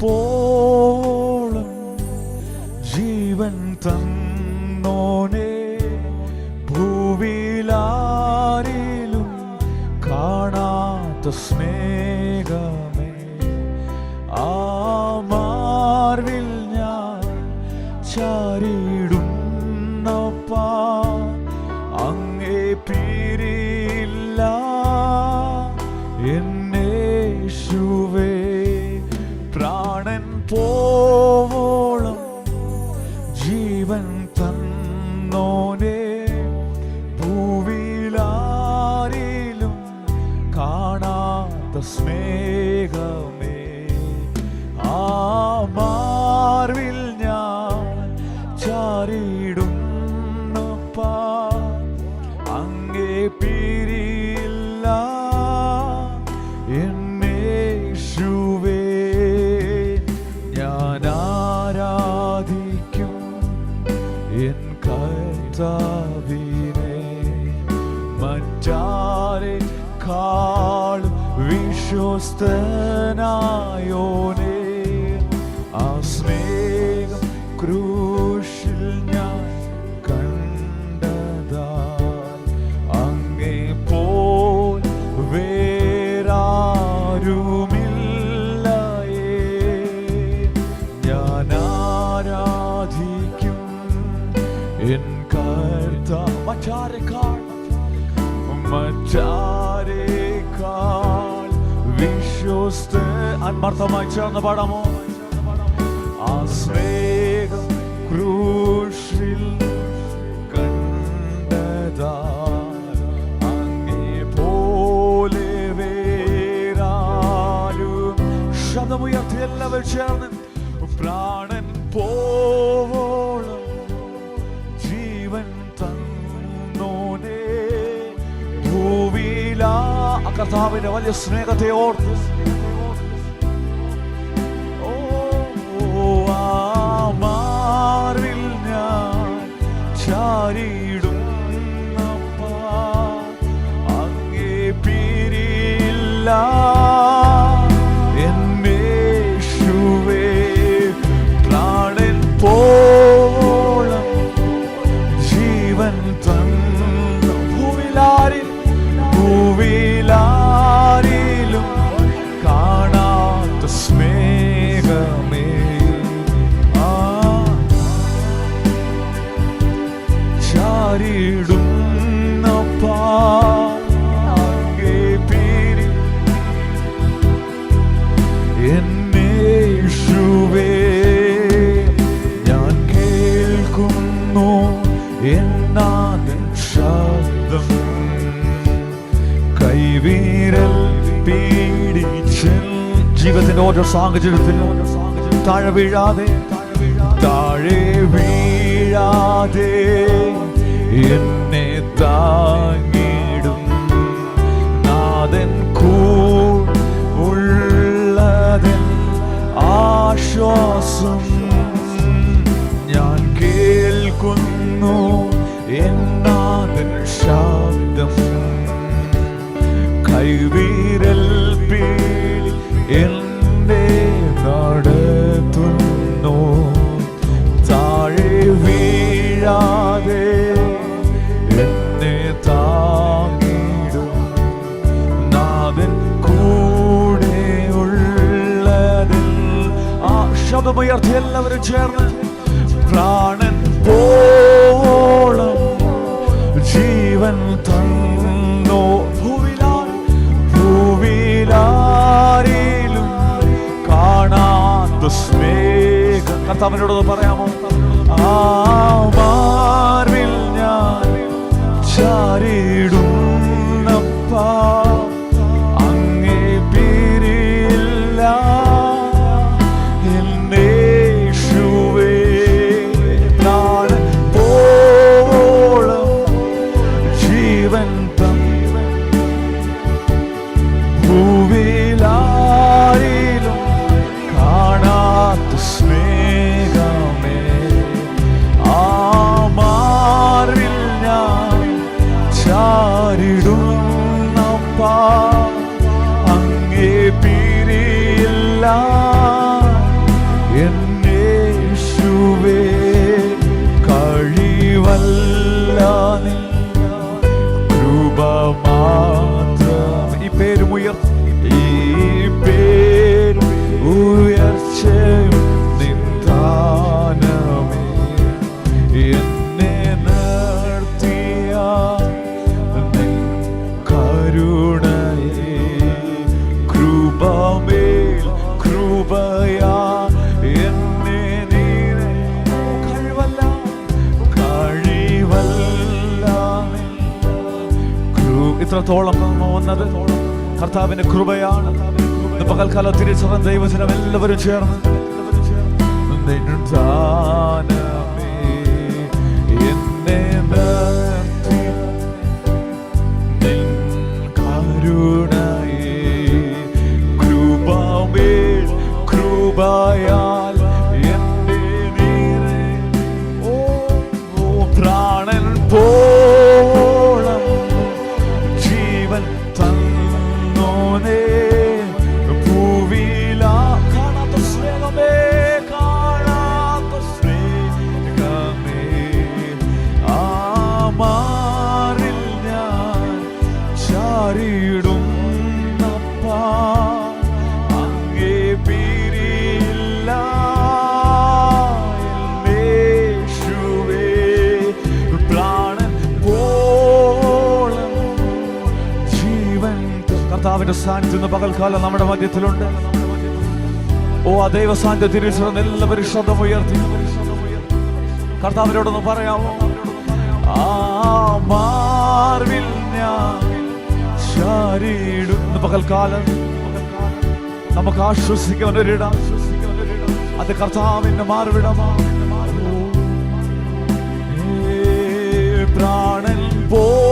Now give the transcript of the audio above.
പോളം ജീവൻ തന്നോനെ ഭൂവിലാരിലും കാണാത്ത സ്നേഹമേ. ആ മാർവിൽ ഞാൻ ചാരിടുന്നപ്പാ സ്നേഹമേ ആ മാർവിൽ ഞാൻ ചാരിടുന്നപ്പാ. അങ്ങേ പിരിയില്ല എന്നേശുവേ ഞാൻ ആരാധിക്കും എൻ കർത്താവിനെ വിശ്വസ്തനായോനെ ആ സ്നേഹം ക്രൂശിൽ ഞാൻ കണ്ടതാ അങ്ങേ പോൽ വേറാരുമില്ലയേ. ഞാൻ ആരാധിക്കും എൻ കർത്ത മറ്റാരെക്കാൾ മറ്റാരെക്കാൾ വിശ്വസ്ത ആത്മാർത്ഥമായി ചേർന്ന് പാടാമോ ആ സ്നേഹം ക്രൂശിൽ കണ്ടതാ അങ്ങേ പോലെ വേറാലും ശബ്ദമുയർത്തി എല്ലാവരും ചേർന്ന് പ്രാണൻ പോവോളം ജീവൻ തന്നോനെ ഭൂവിലാ കർത്താവിന്റെ വലിയ സ്നേഹത്തെ ഓർത്ത് ചാരിയിടുന്നപ്പാ അങ്ങേ പോളം ജീവൻ തന്ന ഭൂവിലാരിൽ ഭൂവിലാരിലും കൈവീരൽ പീഡിച്ച് ജീവിതത്തിന്റെ ഓരോ സാഹചര്യത്തിലും താഴെ വീഴാതെ താഴെ വീഴാതെ എന്നെ താങ്ങിടും നാഥൻ കൂ ഉള്ളതൻ ആശ്വാസം ഞാൻ കേൾക്കുന്നു. എന്നാഥൻ ശബ്ദം എല്ലാവരും ചേർന്ന് പ്രാണൻ പോളം ജീവൻ തന്നോ. സ്നേഹം പറയാമോ? ആ അല്ലാതെ കൃപ മാത്രം ഈ പേര് ഉയർ ഈ പേര് ഉയർച്ച നിന്ദാനമേ ഇത്രത്തോളം വന്നത്. കർത്താവിന്റെ കൃപയാണ്. പകൽക്കാലം തിരിച്ചറിഞ്ഞ ദൈവജനം എല്ലാവരും ചേർന്ന് കർത്താവിന്റെ സാന്നിധ്യം ഇന്ന് പകൽക്കാലം നമ്മുടെ മധ്യത്തിലുണ്ട്. ഓ ആ ദൈവ സാന്നിധ്യം തിരിച്ചറിഞ്ഞ എല്ലാവരും ഉയർത്തി. കർത്താവിനോടൊന്ന് പറയാമോ? പകൽക്കാലം. നമുക്ക് ആശ്വസിക്കാൻ ഒരിടം. അത് കർത്താവിന്റെ മാർവിടമാണ് പ്രാണൻ പോ